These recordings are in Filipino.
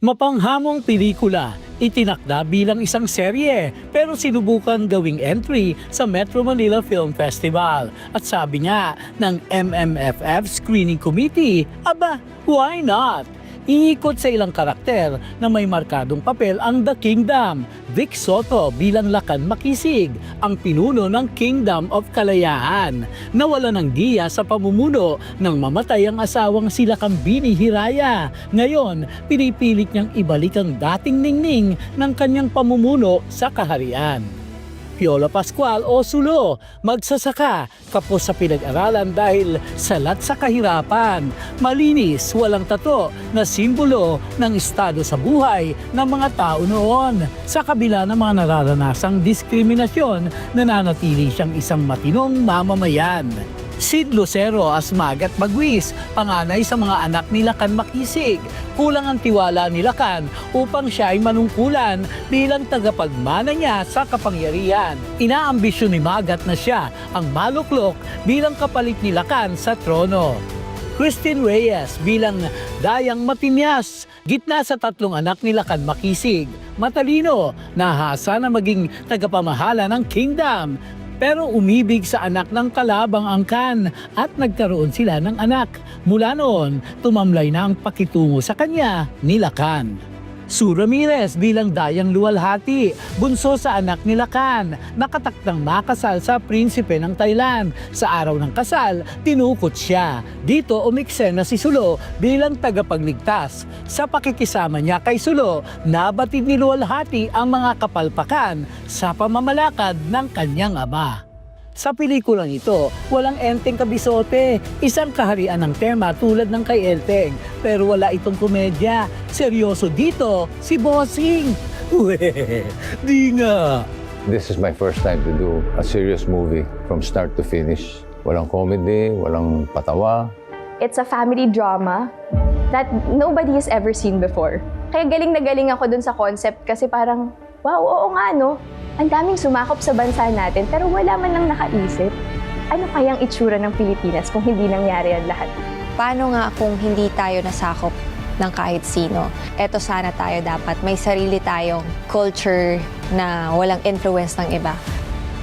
Mapanghamong pelikula, itinakda bilang isang serye pero sinubukan gawing entry sa Metro Manila Film Festival. At sabi nga ng MMFF Screening Committee, aba, why not? Iikot sa ilang karakter na may markadong papel ang The Kingdom. Vic Soto bilang Lakan Makisig, ang pinuno ng Kingdom of Kalayaan. Nawala ng diya sa pamumuno nang mamatay ang asawang sila Kambini Hiraya. Ngayon, pinipilit niyang ibalik ang dating ningning ng kanyang pamumuno sa kaharian. Piolo Pascual o Sulo, magsasaka, kapos sa pinag-aralan dahil salat sa kahirapan. Malinis, walang tato na simbolo ng estado sa buhay ng mga tao noon. Sa kabila ng mga nararanasang diskriminasyon, nananatili siyang isang matinong mamamayan. Sid Lucero as Magat Magwis, panganay sa mga anak ni Lakan Makisig. Kulang ang tiwala ni Lakan upang siya ay manungkulan bilang tagapagmana niya sa kapangyarihan. Inaambisyon ni Magat na siya ang maluklok bilang kapalit ni Lakan sa trono. Christine Reyes bilang dayang matinyas, gitna sa tatlong anak ni Lakan Makisig. Matalino, nahasa na maging tagapamahala ng kingdom, pero umibig sa anak ng kalabang angkan at nagkaroon sila ng anak. Mula noon, tumamlay na ang pakitungo sa kanya ni Lakan. Sue Ramirez bilang dayang luwalhati, bunso sa anak ni Lakan, nakatakdang makasal sa prinsipe ng Thailand. Sa araw ng kasal, tinukot siya. Dito umiksena si Sulo bilang tagapagligtas. Sa pakikisama niya kay Sulo, nabatid ni luwalhati ang mga kapalpakan sa pamamalakad ng kanyang ama. Sa pelikulang ito, walang enteng kabisote, isang kaharian ng tema tulad ng kay Elteng. Pero wala itong komedya. Seryoso dito, si Bossing. Weh, di nga. This is my first time to do a serious movie from start to finish. Walang comedy, walang patawa. It's a family drama that nobody has ever seen before. Kaya galing na galing ako dun sa concept kasi parang, wow, oo nga no. Ang daming sumakop sa bansa natin pero wala man lang nakaisip. Ano kayang itsura ng Pilipinas kung hindi nangyari yan lahat? Paano nga kung hindi tayo nasakop ng kahit sino? Eto sana tayo dapat. May sarili tayong culture na walang influence ng iba.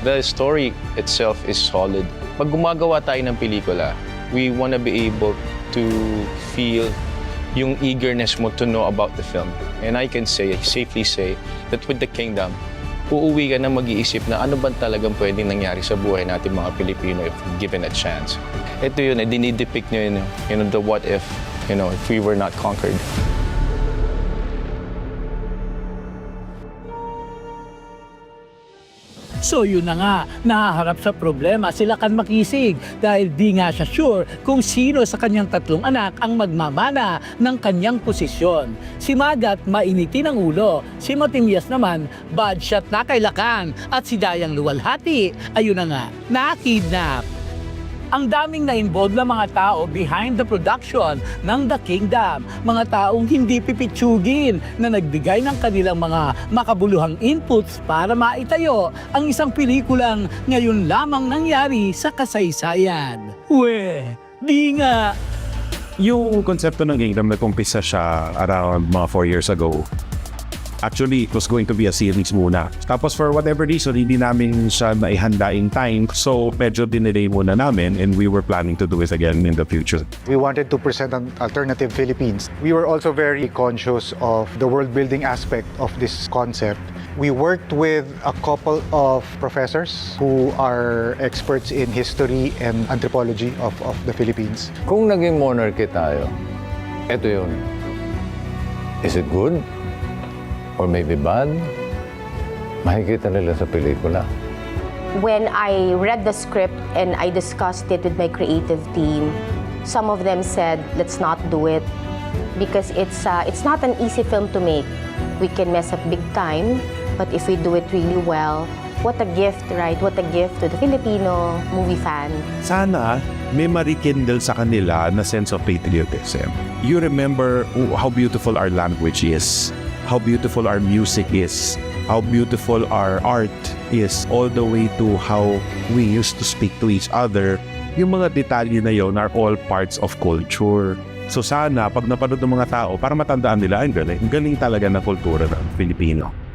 The story itself is solid. Pag gumagawa tayo ng pelikula, we want to be able to feel yung eagerness mo to know about the film. And I can say, safely say, that with The Kingdom, uuwi ka na mag-iisip na ano ba talagang pwedeng nangyari sa buhay natin mga Pilipino if given a chance. Ito yun, eh, dinidepict nyo yun, you know, the what if, you know, if we were not conquered. So yun na nga, nahaharap sa problema sila kan makisig dahil di nga siya sure kung sino sa kanyang tatlong anak ang magmamana ng kanyang posisyon. Si Magat mainiti ng ulo, si Matimias naman bad shot na kay Lakan at si Dayang Luwalhati, ayun na nga, nakidnap. Ang daming na-involved na mga tao behind the production ng The Kingdom. Mga taong hindi pipitsugin na nagbigay ng kanilang mga makabuluhang inputs para maitayo ang isang pelikulang ngayon lamang nangyari sa kasaysayan. We, di nga. Yung konsepto ng Kingdom nag-umpisa siya around mga 4 years ago. Actually, it was going to be a series muna. Tapos for whatever reason, hindi namin siya maihanda in time. So, medyo dinelay muna namin and we were planning to do it again in the future. We wanted to present an alternative Philippines. We were also very conscious of the world building aspect of this concept. We worked with a couple of professors who are experts in history and anthropology of, of the Philippines. Kung naging monarchy tayo, ito yun. Is it good? Or maybe bad? Makikita nila sa pelikula. when I read the script and I discussed it with my creative team, some of them said, "Let's not do it," because it's uh, it's not an easy film to make. We can mess up big time, but if we do it really well, what a gift, right? What a gift to the Filipino movie fan. Sana may marikindle sa kanila na sense of patriotism. You remember how beautiful our language is, how beautiful our music is, how beautiful our art is, all the way to how we used to speak to each other. Yung mga detalye na yon are all parts of culture. So sana, pag napanood ng mga tao, para matandaan nila, ay galing. Galing talaga ng kultura ng Filipino.